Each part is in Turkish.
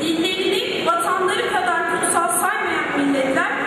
Dillerini vatanları kadar kutsal saymayan milletler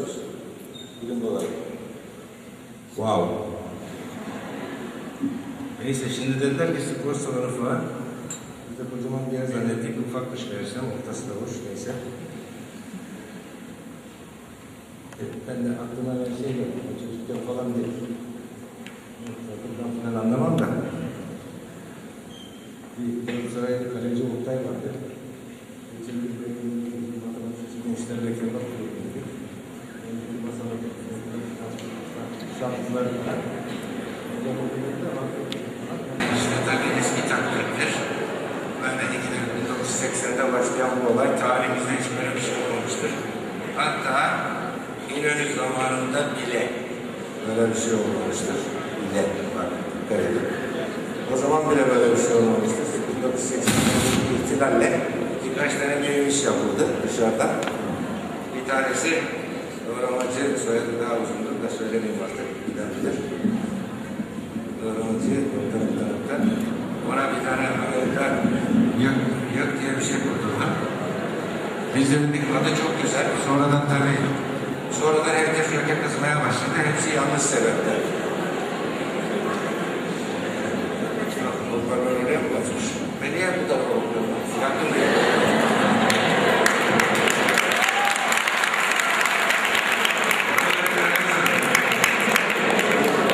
musunuz? Bilim olarak. Wow. Neyse şimdi dediler ki spor salonu falan. Biz de kocaman bir yer zannettik. Ufak dış versiyon, ortası da boş neyse. Ben de aklıma bir şey yok. Çocukken falan değil. Takımdan falan anlamam da. İşte tabii eski. Ben de iki 1980'de başlayan bu olay tarihimizde hiç böyle bir şey olmamıştır. Hatta İnönü zamanında bile böyle bir şey olmamıştır. Bile dikkat edin. O zaman bile böyle bir şey olmamıştır. 1980'de ihtilalle birkaç tane mühim iş yapıldı dışarıdan. Bir tanesi Doğramacı soyadı daha uzundur da söylemeyeyim artık bilen bilir. Doğramacı nokta nokta nokta. Ona bir tane Amerika yok, yok diye bir şey kurdular. Biz de dedik adı çok güzel. Sonradan tabii sonradan herkes yaka kızmaya başladı. Hepsi yanlış sebepler. Bu kadar oraya mı kaçmış? Ben niye bu tarafa bakıyorum? Yakın değil.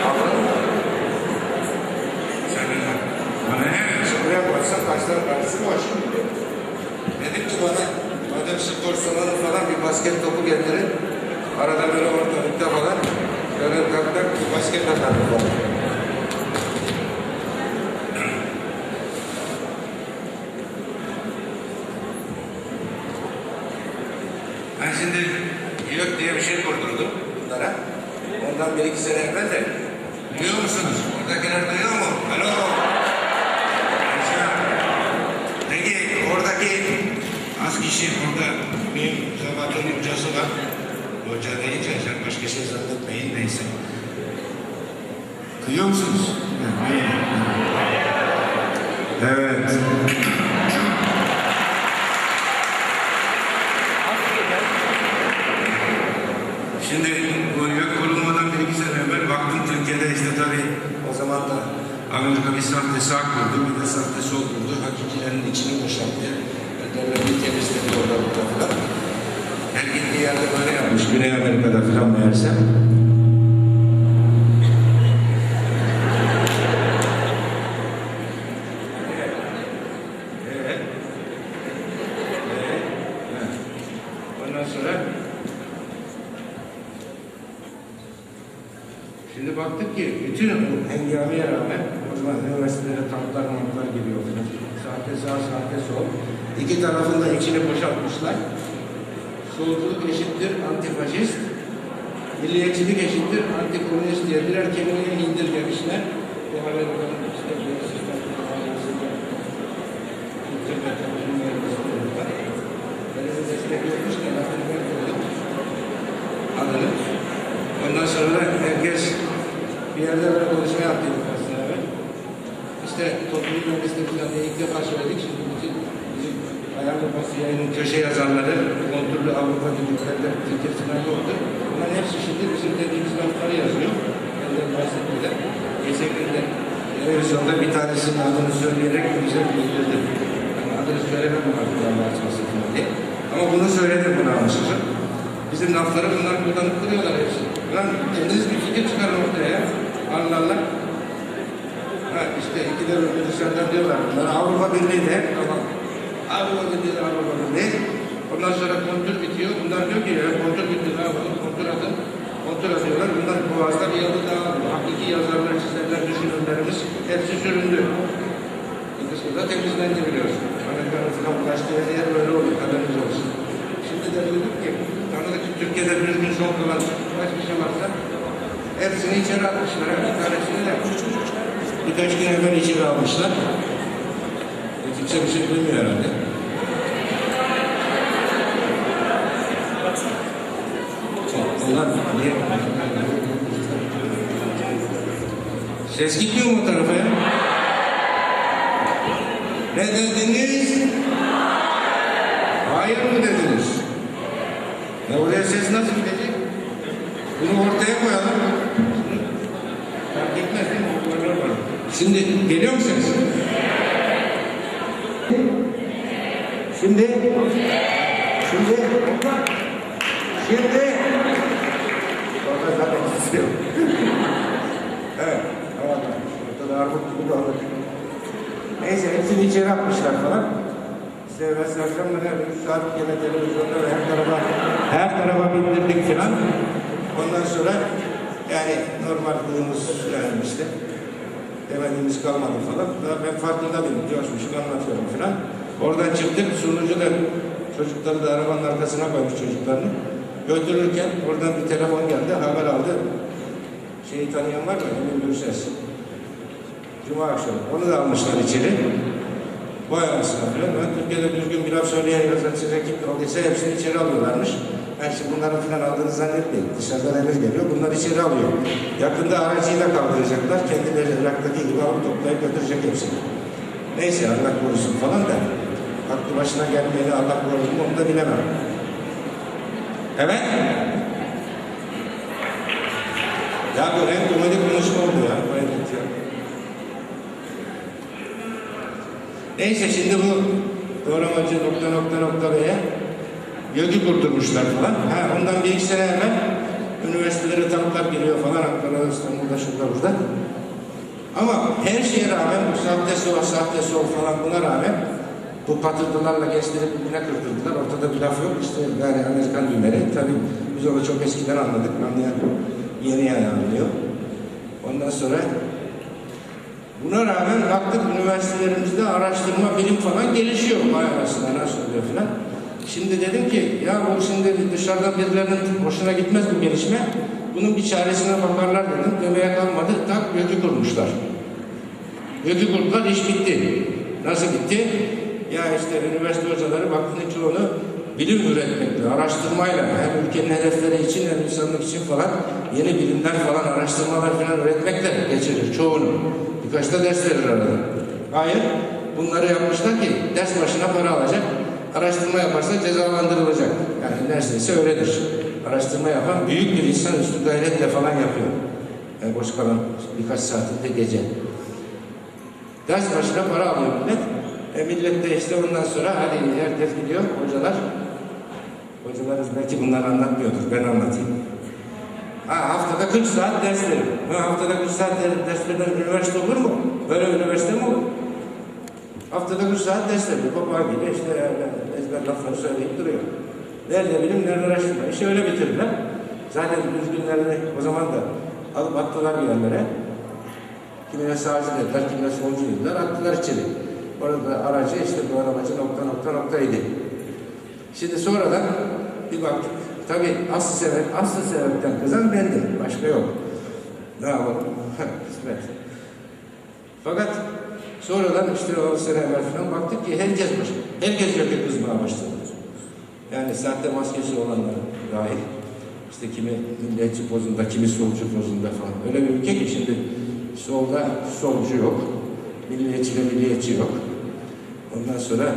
Anladın mı? Sen de bana ne veriyorsun? Buraya koysan taşların karşısı boş. Dedim ki bana, madem spor salonu falan bir basket topu getirin. Arada böyle ortalıkta falan böyle tak tak bir basket atarım falan. Ben şimdi yok diye bir şey kurdurdum bunlara. Ondan bir iki sene evvel de duyuyor musunuz? Oradakiler duyuyor mu? Alo. Yaşa. Peki oradaki az kişi orada bir zamanın hocası var. Hoca deyince sen başka şey zannetmeyin neyse. Duyuyor musunuz? Evet. Şimdi bu YÖK kurulmadan bir iki sene evvel baktım Türkiye'de işte tabii o zaman da Amerika bir sahte sağ kurdu, bir de sahte sol kurdu. Hakikilerin içini boşalttı. Devleti temizledi orada burada falan. Her gittiği yerde böyle yapmış. Güney Amerika'da falan meğerse. Evet. Evet. Evet. Ondan sonra Şimdi baktık ki bütün bu hengameye rağmen o zaman üniversitelere tanklar manklar geliyor. Sahte sağ, sahte sol. İki tarafın da içini boşaltmışlar. Solculuk eşittir antifaşist, milliyetçilik eşittir antikomünist diye birer kelimeyi indirgemişler. Bu Amerika'nın işte bir. Ondan sonra herkes bir yerde böyle konuşma yaptıydık aslında. İşte toplum üniversitemizden de ilk defa söyledik. Şimdi bütün basın yayının köşe yazarları, kontrollü Avrupa Birlikleri'nde Türkiye'sinden yoktu. Bunların hepsi şimdi bizim dediğimiz lafları yazıyor. Benden bahsetmeden. Geçen gün de televizyonda bir tanesinin adını söyleyerek bize bildirdi. Yani adını söylemem artık açması falan diye. Ama bunu söyledim buna ansızın. Bizim lafları bunlar kullanıp duruyorlar hepsi. Ulan kendiniz bir fikir çıkarın ortaya. Allah Allah. Ha işte iki de dışarıdan diyorlar. Bunlar Avrupa Birliği de tamam. Avrupa Birliği de Avrupa Birliği. Ondan sonra kontür bitiyor. Bunlar diyor ki ya kontür bitti ne yapalım? Kontür atın. Kontür atıyorlar. Bunlar boğazda bir yalı daha hakiki yazarlar, çizerler, düşünürlerimiz hepsi süründü. Bir kısmı da temizlendi biliyorsun. Amerika'nın falan kaçtığı yer böyle oluyor. Haberiniz olsun. Şimdi de duyduk ki tanıdık ki Türkiye'de bir gün son kalan kaç kişi varsa hepsini içeri atmışlar. Bir tanesini de birkaç gün evvel içeri almışlar. E, kimse bir şey bilmiyor herhalde. Ses gitmiyor mu tarafa ya? Ne dediniz? Hayır mı dediniz? Ya oraya ses nasıl gidecek? Bunu ortaya koyalım. Fark etmez değil mi? Şimdi geliyor mu ses? Şimdi? Şimdi? Şimdi? Orada zaten kimse yok. evet. Ortada armut gibi kaldık. Neyse hepsini içeri atmışlar falan. İşte mesela akşamları her gün saat gene televizyonda her tarafa her tarafa bindirdik falan. Ondan sonra yani normal kılığımız yani işte demediğimiz kalmadı falan. Daha ben farkında değilim. Coşmuşum anlatıyorum falan. Oradan çıktık. Sunucu da çocukları da arabanın arkasına koymuş çocuklarını. Götürürken oradan bir telefon geldi. Haber aldı. Şeyi tanıyan var mı? Emin Gürses. Cuma akşamı. Onu da almışlar içeri. Vay anasına falan. Ben Türkiye'de düzgün bir laf söyleyen yazan size kim olduysa hepsini içeri alıyorlarmış. Ben şimdi bunların falan aldığını zannetmeyin. Dışarıdan emir geliyor. Bunlar içeri alıyor. Yakında aracıyla kaldıracaklar. Kendileri Irak'taki gibi alıp toplayıp götürecek hepsini. Neyse Allah korusun falan da. Aklı başına gelmeyeni Allah korusun onu da bilemem. Evet. Ya bu en komedi konuşma oldu ya. Neyse şimdi bu doğramacı nokta nokta nokta B'ye YÖG'ü kurdurmuşlar falan. Ha, ondan bir iki sene evvel üniversitelere tanklar geliyor falan Ankara'da, İstanbul'da, şurada, burada. Ama her şeye rağmen bu sahte sol, sahte sol falan buna rağmen bu patırtılarla gençleri birbirine kırdırdılar. Ortada bir laf yok. İşte yani Amerikan düğmeri. Tabii biz onu çok eskiden anladık. Anlayan yeni yani anlıyor. Ondan sonra Buna rağmen baktık üniversitelerimizde araştırma, bilim falan gelişiyor. Vay anasını nasıl oluyor falan. Şimdi dedim ki ya bu şimdi dışarıdan birilerinin hoşuna gitmez bu gelişme. Bunun bir çaresine bakarlar dedim. Demeye kalmadı. Tak YÖK'ü kurmuşlar. YÖK'ü kurdular iş bitti. Nasıl bitti? Ya işte üniversite hocaları vaktinin çoğunu bilim üretmekle, araştırmayla hem ülkenin hedefleri için hem insanlık için falan yeni bilimler falan, araştırmalar falan üretmekle geçirir çoğunu. Birkaç da ders verir arada. Hayır, bunları yapmışlar ki ders başına para alacak, araştırma yaparsa cezalandırılacak. Yani neredeyse öyledir. Araştırma yapan büyük bir insan üstü gayretle falan yapıyor. Yani boş kalan birkaç saatinde gece. Ders başına para alıyor millet. E millet işte ondan sonra hadi herkes gidiyor, hocalar. Hocalarız belki bunları anlatmıyordur, ben anlatayım. Ha, haftada 40 saat ders verir. Ha, haftada 40 saat de- ders veren üniversite olur mu? Böyle üniversite mi olur? Haftada 40 saat ders veriyor. Baba gibi işte ezber lafları söyleyip duruyor. Nerede bilim, nerede araştırma. İşte öyle bitirdiler. Zaten düzgünlerini o zaman da alıp attılar bir yerlere. Kimine sağcı dediler, kimine solcu dediler, attılar içeri. Orada aracı işte bu arabacı nokta nokta noktaydı. Şimdi sonradan Bir baktık. Tabii asıl sebep, asıl sebepten kızan bendim. Başka yok. Ne yapalım? Fakat sonradan işte o sene evvel falan baktık ki herkes baş, herkes yakın kızmaya başladı. Yani sahte maskesi olanlar dahil. İşte kimi milliyetçi pozunda, kimi solcu pozunda falan. Öyle bir ülke ki şimdi solda solcu yok. Milliyetçi de milliyetçi yok. Ondan sonra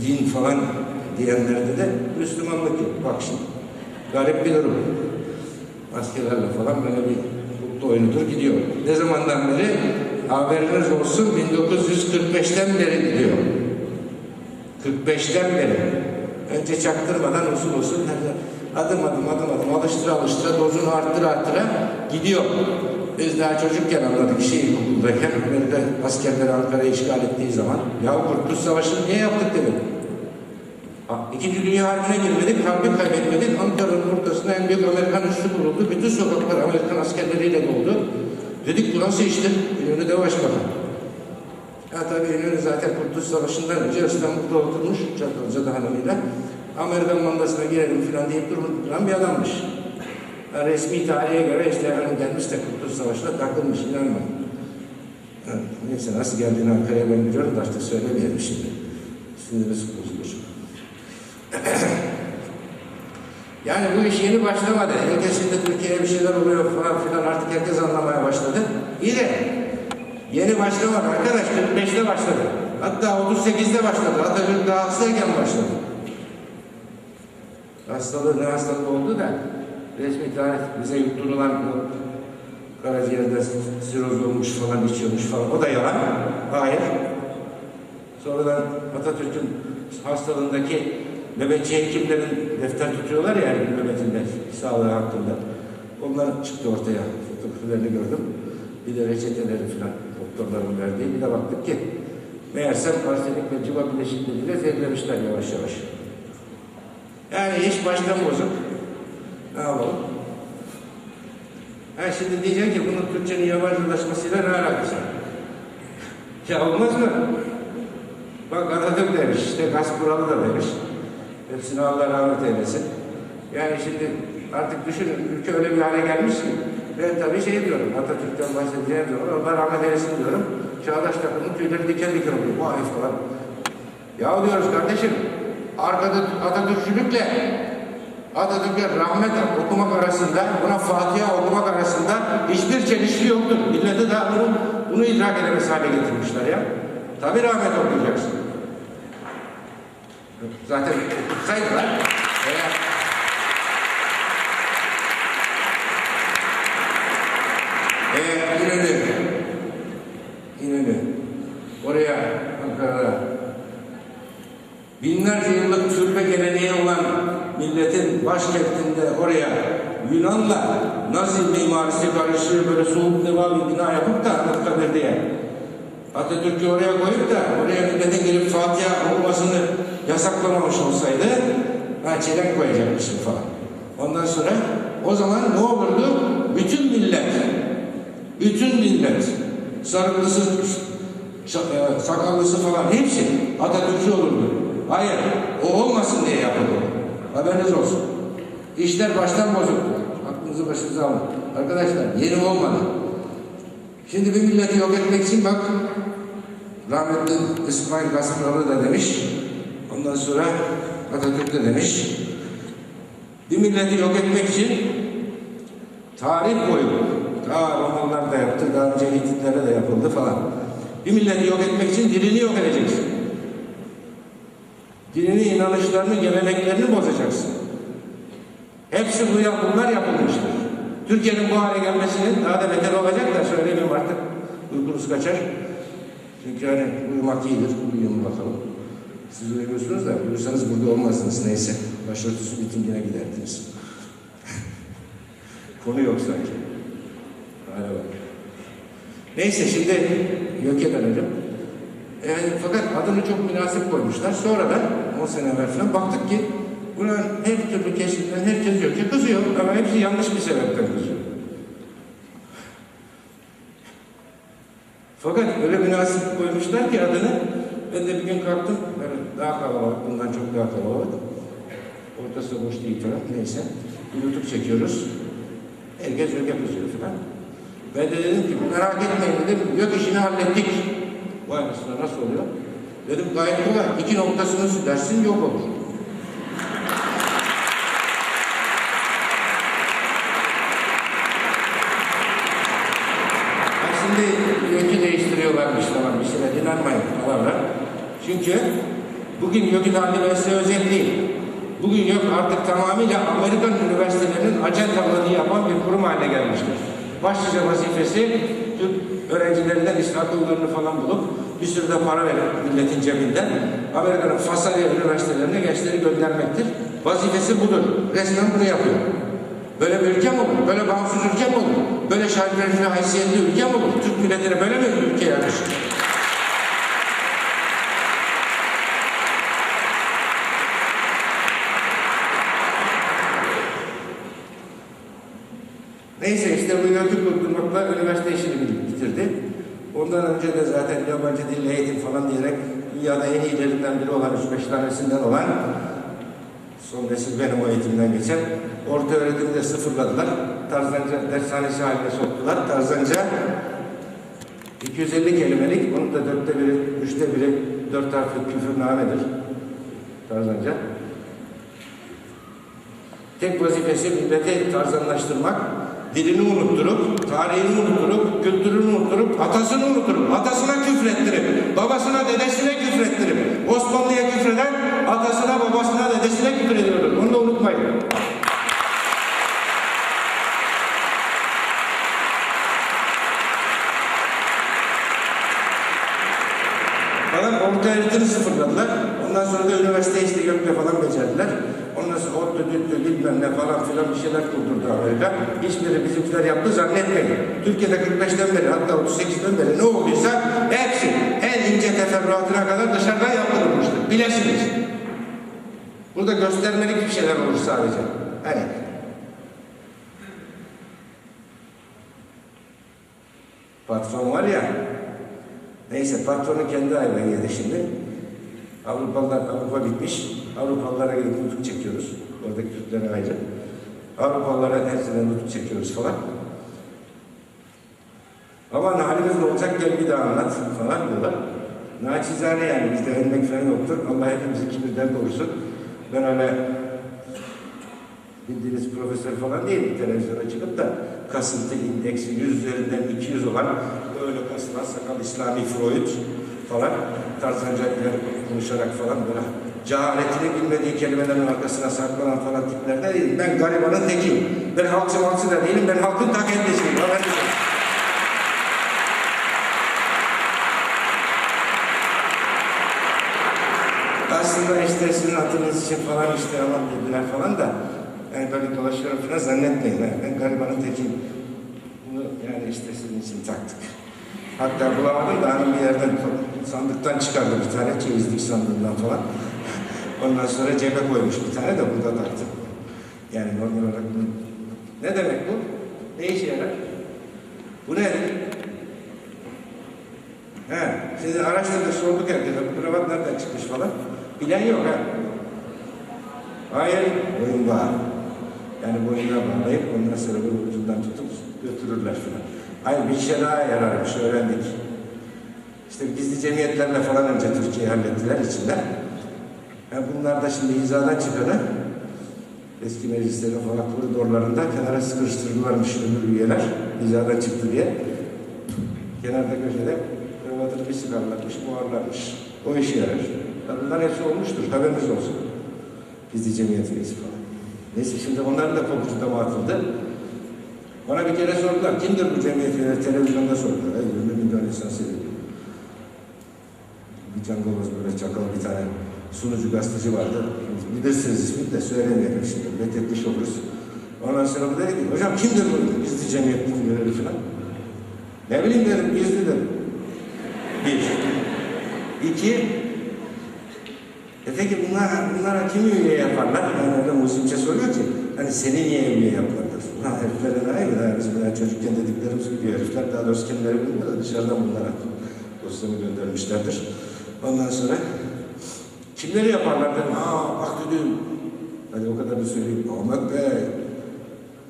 din falan diyenlerde de Müslümanlık yok. Bak şimdi. Garip bir durum. Maskelerle falan böyle bir mutlu oyunudur gidiyor. Ne zamandan beri? Haberiniz olsun 1945'ten beri gidiyor. 45'ten beri. Önce çaktırmadan usul usul adım adım adım adım alıştıra alıştıra dozunu arttıra arttıra gidiyor. Biz daha çocukken anladık şey ilkokuldayken Amerika askerleri Ankara'yı işgal ettiği zaman ya Kurtuluş Savaşı'nı niye yaptık. Ha, İkinci Dünya Harbi'ne girmedik, harbi kaybetmedik. Ankara'nın ortasında en büyük Amerikan üssü kuruldu. Bütün sokaklar Amerikan askerleriyle doldu. Dedik bu nasıl iştir? İnönü de başbakan. Ya tabii İnönü zaten Kurtuluş Savaşı'ndan önce İstanbul'da oturmuş Çatalca'da hanımıyla. Amerikan mandasına girelim falan deyip duran bir adammış. Resmi tarihe göre işte hanım gelmiş de Kurtuluş Savaşı'na takılmış inanma. Ha, neyse nasıl geldiğini Ankara'ya ben biliyorum da artık söylemeyelim şimdi. Sinirimiz bozulur. Yani bu iş yeni başlamadı. Şimdi Türkiye'ye bir şeyler oluyor falan filan artık herkes anlamaya başladı. İyi de yeni başlamadı arkadaş 45'te başladı. Hatta 38'de başladı. Atatürk daha hastayken başladı. Hastalığı ne hastalığı oldu da resmi tarih bize yutturulan bu karaciğerde siroz olmuş falan içiyormuş falan. O da yalan. Hayır. Sonradan Atatürk'ün hastalığındaki nöbetçi hekimlerin defter tutuyorlar ya yani nöbetinde, sağlığı hakkında. Onlar çıktı ortaya. Fotoğraflarını gördüm. Bir de reçeteleri falan doktorların verdiği. Bir de baktık ki meğersem arsenik ve civa bileşikleriyle zehirlemişler yavaş yavaş. Yani iş baştan bozuk. Ne yapalım? Ha şimdi diyecek ki bunun Türkçenin yabancılaşmasıyla ne alakası? Ya olmaz mı? Bak Atatürk demiş, işte Gaspuralı da demiş. Hepsine Allah rahmet eylesin. Yani şimdi artık düşünün, ülke öyle bir hale gelmiş ki. Ben tabii şey diyorum, Atatürk'ten bahsedeceğim diyorum, Allah rahmet eylesin diyorum. Çağdaş takımın tüyleri diken diken oluyor, vay falan. Ya diyoruz kardeşim, arkada Atatürkçülükle Atatürk'e rahmet okumak arasında, buna Fatiha okumak arasında hiçbir çelişki yoktur. Millete daha bunu, bunu idrak edemez hale getirmişler ya. Tabii rahmet okuyacaksın. Zaten okutsaydılar eğer eğer İnönü İnönü oraya Ankara'da binlerce yıllık türbe geleneği olan milletin başkentinde oraya Yunan'la Nazi mimarisi karışır böyle soğuk deva bir bina yapıp da Anıtkabir diye Atatürk'ü oraya koyup da oraya milletin gelip Fatiha okumasını yasaklamamış olsaydı ha çelenk koyacakmışım falan. Ondan sonra o zaman ne olurdu? Bütün millet bütün millet sarıklısı e, sakallısı falan hepsi Atatürkçü olurdu. Hayır, o olmasın diye yapıldı. Haberiniz olsun. İşler baştan bozuktu. Aklınızı başınıza alın. Arkadaşlar yeni olmadı. Şimdi bir milleti yok etmek için bak rahmetli İsmail Gasparalı da demiş. Ondan sonra Atatürk de demiş. Bir milleti yok etmek için tarih boyu daha Romalılar da yaptı, daha önce Hititlere de yapıldı falan. Bir milleti yok etmek için dilini yok edeceksin. Dinini, inanışlarını, geleneklerini bozacaksın. Hepsi bu yap- bunlar yapılmıştır. Türkiye'nin bu hale gelmesinin daha da beter olacak da söyleyeyim artık. Uykunuz kaçar. Çünkü hani uyumak iyidir. Uyuyun bakalım. Siz uyuyorsunuz da uyursanız burada olmazsınız neyse. Başörtüsü mitingine giderdiniz. Konu yok sanki. Hadi bak. Neyse şimdi Gök'e dönelim. Yani fakat adını çok münasip koymuşlar. Sonradan 10 sene evvel falan baktık ki buna her türlü kesimden herkes Gök'e kızıyor ama hepsi yanlış bir sebepten kızıyor. Fakat öyle münasip koymuşlar ki adını ben de bir gün kalktım böyle daha kalabalık bundan çok daha kalabalık. Ortası boş değil taraf. Neyse. YouTube çekiyoruz. Herkes yok yapıyor falan. Ben de dedim ki merak etmeyin dedim. Yok işini hallettik. Vay anasını nasıl oluyor? Dedim gayet kolay. İki noktasını silersin yok olur. Ha şimdi yönü değiştiriyorlarmış falan bir şeyler inanmayın falanlar. Çünkü bugün YÖK'ün halini ben size özetleyeyim. Bugün YÖK artık tamamıyla Amerikan üniversitelerinin ajantalığını yapan bir kurum haline gelmiştir. Başlıca vazifesi Türk öğrencilerinden işte akıllarını falan bulup bir sürü de para verip milletin cebinden Amerika'nın Fasalya üniversitelerine gençleri göndermektir. Vazifesi budur. Resmen bunu yapıyor. Böyle bir ülke mi olur? Böyle bağımsız ülke mi olur? Böyle şarkılarına haysiyetli ülke mi olur? Türk milletine böyle mi ülke yakışır? Neyse işte bu yönetim kurmakla üniversite işini bitirdi. Ondan önce de zaten yabancı dil eğitim falan diyerek dünyada en iyilerinden biri olan 3-5 tanesinden olan son nesil benim o eğitimden geçen orta öğretimi de sıfırladılar. Tarzanca dershanesi haline soktular. Tarzanca 250 kelimelik, onun da dörtte biri, üçte biri dört harfli küfürnamedir. Tarzanca. Tek vazifesi milleti tarzanlaştırmak, dilini unutturup, tarihini unutturup, kültürünü unutturup, atasını unutturup, atasına küfrettirip, babasına, dedesine küfrettirip, Osmanlı'ya küfreden atasına, babasına, dedesine küfür ediyordur. Onu da unutmayın. falan orta öğretimi sıfırladılar. Ondan sonra da üniversite işte gökle falan becerdiler. Düttü bilmem ne falan filan bir şeyler kurdurdu Amerika. Hiçbiri bizimkiler yaptı zannetmeyin. Türkiye'de 45'ten beri hatta 38'den beri ne olduysa hepsi en ince teferruatına kadar dışarıdan yaptırılmıştır. Bilesiniz. Burada göstermelik bir şeyler olur sadece. Hani patron var ya Neyse patronu kendi ayına geldi şimdi. Avrupalılar, Avrupa bitmiş. Avrupalılara gidip çekiyoruz. Oradaki Türklere ayrı. Avrupalılara her sene nutuk çekiyoruz falan. Aman halimiz ne olacak gel bir daha anlat falan diyorlar. Naçizane yani bizde ölmek falan yoktur. Allah hepimizi kibirden korusun. Ben öyle bildiğiniz profesör falan değilim. Televizyona çıkıp da kasıntı indeksi 100 üzerinden 200 olan böyle kasılan sakal İslami Freud falan tarzanca konuşarak falan böyle cehaletini bilmediği kelimelerin arkasına saklanan falan tiplerden değilim. Ben garibanın tekiyim. Ben halkçı malçı da değilim. Ben halkın ta kendisiyim. Olsun. Aslında işte sizin hatırınız için falan işte aman dediler falan da yani böyle dolaşıyorum falan zannetmeyin. Ben, ben garibanın tekiyim. Bunu yani işte sizin için taktık. Hatta bulamadım da hanım bir yerden sandıktan çıkardı bir tane çeyizlik sandığından falan. Ondan sonra cebe koymuş bir tane de burada taktım. Yani normal olarak bunu... Ne demek bu? Ne işe yarar? Bu nedir? He, şimdi araştırdık sorduk herkese bu kravat nereden çıkmış falan. Bilen yok ha. Hayır, boyun bağ. Yani boynuna bağlayıp ondan sonra bunu ucundan tutup götürürler falan. Hayır bir işe daha yararmış öğrendik. İşte gizli cemiyetlerle falan önce Türkiye'yi hallettiler içinde. Yani bunlar da şimdi hizadan çıkanı eski meclislerin falan koridorlarında kenara sıkıştırdılarmış ömür üyeler. Hizadan çıktı diye. Kenarda köşede kravatını bir sıkarlarmış, buharlarmış. O işe yarar. Yani bunlar hepsi olmuştur, haberiniz olsun. Gizli cemiyet üyesi falan. Neyse şimdi onların da pabucu dama atıldı. Bana bir kere sordular, kimdir bu cemiyet üyeleri? Televizyonda sordular. Ey 20 milyon insan seyrediyor. Bir cangoloz böyle çakal bir tane sunucu gazeteci vardı. Bilirsiniz ismini de söylemeyelim şimdi. Methetmiş oluruz. Ondan sonra bu dedi ki, hocam kimdir bu gizli cemiyet üyeleri falan? Ne bileyim dedim, gizli dedim. Bir. İki, e peki bunlar, bunlara kim üye yaparlar? Yani öyle muzimce soruyor ki, hani seni niye üye yaparlar? Ha heriflerin aynı, yani biz böyle çocukken dediklerimiz gibi herifler, daha doğrusu kendileri bilmiyor da dışarıdan bunlara dosyamı göndermişlerdir. Ondan sonra kimleri yaparlar dedim, aa bak dedim, Hadi o kadar da söyleyeyim. Ahmet Bey,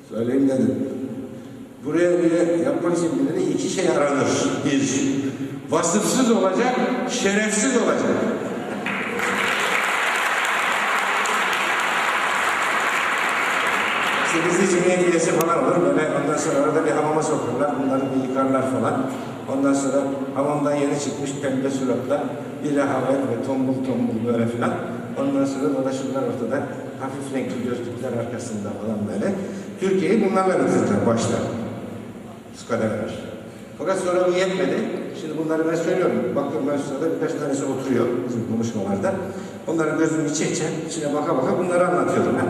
söyleyeyim dedim. Buraya bile yapmak için bile iki şey aranır. Bir, vasıfsız olacak, şerefsiz olacak. Bizde cumhuriyet üyesi falan olur. Böyle ondan sonra arada bir hamama sokarlar. Bunları bir yıkarlar falan. Ondan sonra hamamdan yeni çıkmış pembe suratla bir rehavet ve tombul tombul böyle filan. Ondan sonra dolaşırlar ortada. Hafif renkli gözlükler arkasında falan böyle. Türkiye'yi bunlarla bitirdiler başta. Skadeler. Fakat sonra bu yetmedi. Şimdi bunları ben söylüyorum. Bakıyorum ben sırada birkaç tanesi oturuyor bizim konuşmalarda. Onların gözünü içe içe, içine baka baka bunları anlatıyorum ben.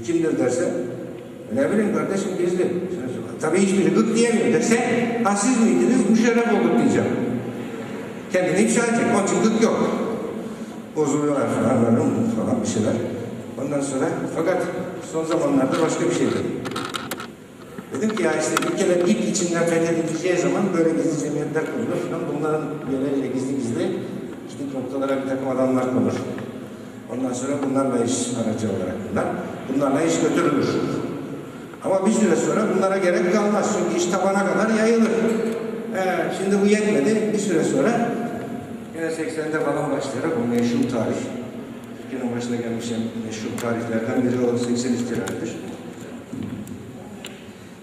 E kimdir derse, ne bileyim kardeşim gizli. Tabii hiçbiri gık diyemiyor dese, ha siz miydiniz, müşerref olduk diyeceğim. Kendini ifşa edecek, onun için gık yok. Bozuluyorlar falan, falan bir şeyler. Ondan sonra, fakat son zamanlarda başka bir şey dedim. Dedim ki ya işte ülkeler ilk içinden fethedileceği zaman böyle gizli cemiyetler kurulur falan. Bunların üyeleriyle gizli gizli işte noktalara bir takım adamlar konur. Ondan sonra bunlarla iş aracı olarak bunlar. Bunlarla iş götürülür. Ama bir süre sonra bunlara gerek kalmaz. Çünkü iş tabana kadar yayılır. Ee, şimdi bu yetmedi. Bir süre sonra yine 80'de falan başlayarak o meşhur tarih. Türkiye'nin başına gelmiş meşhur tarihlerden biri o 80 ihtilalidir.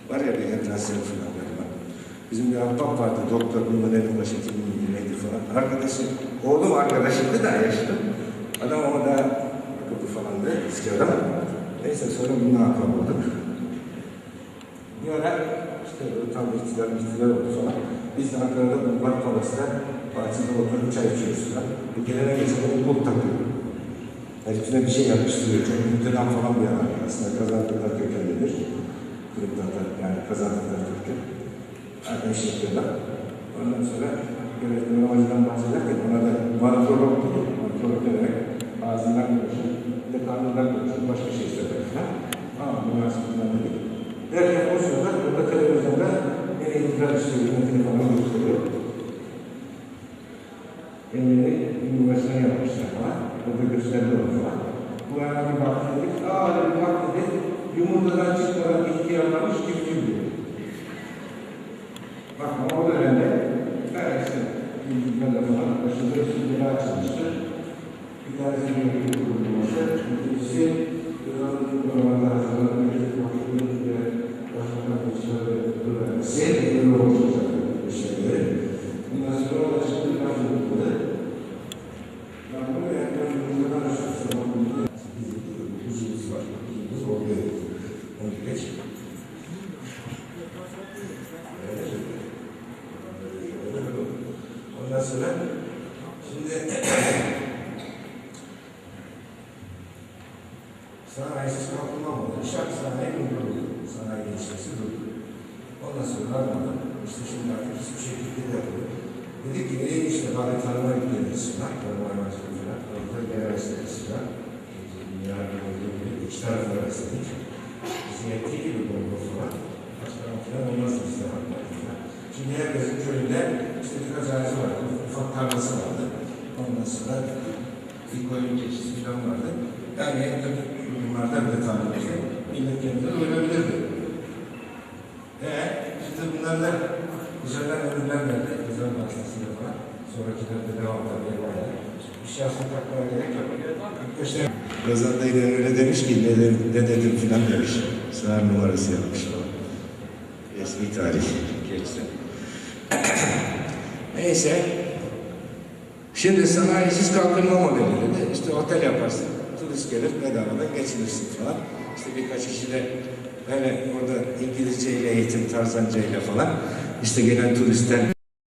Var ya bir enflasyon falan galiba. Bizim bir ahbap vardı, doktor bunun en başhekim miydi neydi falan. Arkadaşı, oğlum arkadaşıydı da yaşlı. Adam ama daha akıllı falandı, eski adam. Neyse sonra bununla ahbap olduk. Ara işte tam iktidar, iktidar oldu falan. Biz de Ankara'da Bulvar Palas'ta bahçede oturup çay içiyoruz falan. Bu gelene geçene bul takıyor. Herifine bir şey yapıştırıyor. Çok müptelam falan bir adam. Aslında kazandıklar kökenlidir. Kırıklardan yani kazandıklar Türk'ü. Zaten iş yapıyorlar. Ondan sonra yönetmen amacından bahsederken ona da maratorluk dedi. Maratorluk denerek ağzından konuşur. Bir de karnından konuşur. Başka şey söyler falan. Ama münasebetinden dedi. Derken o sırada orada televizyonda beni itikrar istiyor. Yönetmeni falan gösteriyor. Kendini üniversite yapmışlar falan. Orada gösterdi onu falan. Bu yana bir baktı dedik. Aa dedi bak dedi. Yumurtadan çıkmadan ihtiyarlamış çiftçi diyor. Bak ama o dönemde gayet bilgilerle falan başında üstünlüğü açılmıştır. Bir tanesi bir kurulması. İkincisi Yunan'ın uygulamalarda hazırlanan ücret vakitinin ve başbakan komisyonu öğrenmesi. Yeni olmuş bir şeyleri. Bundan sonra o da çıktı. Başvurulmadı. Ben bunu yani yumurtadan açılmıştım. Huzurumuz var. Huzurumuz oluyor. Onu geç. Ondan sonra şimdi sanayisiz kalkınma mı oldu? Şark sanayi mi durdu? Sanayi gelişmesi durdu. Ondan sonra varmadı. İşte şimdi artık hiçbir şekilde de yapılıyor. Dedik ki nereye işte bari tanıma yükleniyoruz falan. Tanıma üniversitesi falan. Orada genel üniversitesi falan. Yardım olduğu gibi iki da istedik. Bizim yettiği gibi bomba falan. Başkan falan olmaz bizde hatta. Şimdi herkesin köyünde işte birkaç ailesi vardı, ufak tarlası vardı. Ondan sonra bir koyun keçisi falan vardı. Yani tabii bunlardan bir de tarlası. Millet kendini doyurabilirdi. Ee, şimdi bunlarla güzeller ürünler verdi. Güzel bahçesinde falan. Sonrakilerde devam tabii Bir şey takmaya gerek yok. Da yine öyle demiş ki ne, dedim, ne dedim filan demiş. Sığar numarası yapmış o. Eski tarih geçti. Neyse. Şimdi sanayisiz kalkınma modeli dedi. İşte otel yaparsın. Turist gelir bedavadan geçinirsin falan. İşte birkaç kişi de böyle orada İngilizce ile eğitim, Tarzanca ile falan. İşte gelen turistler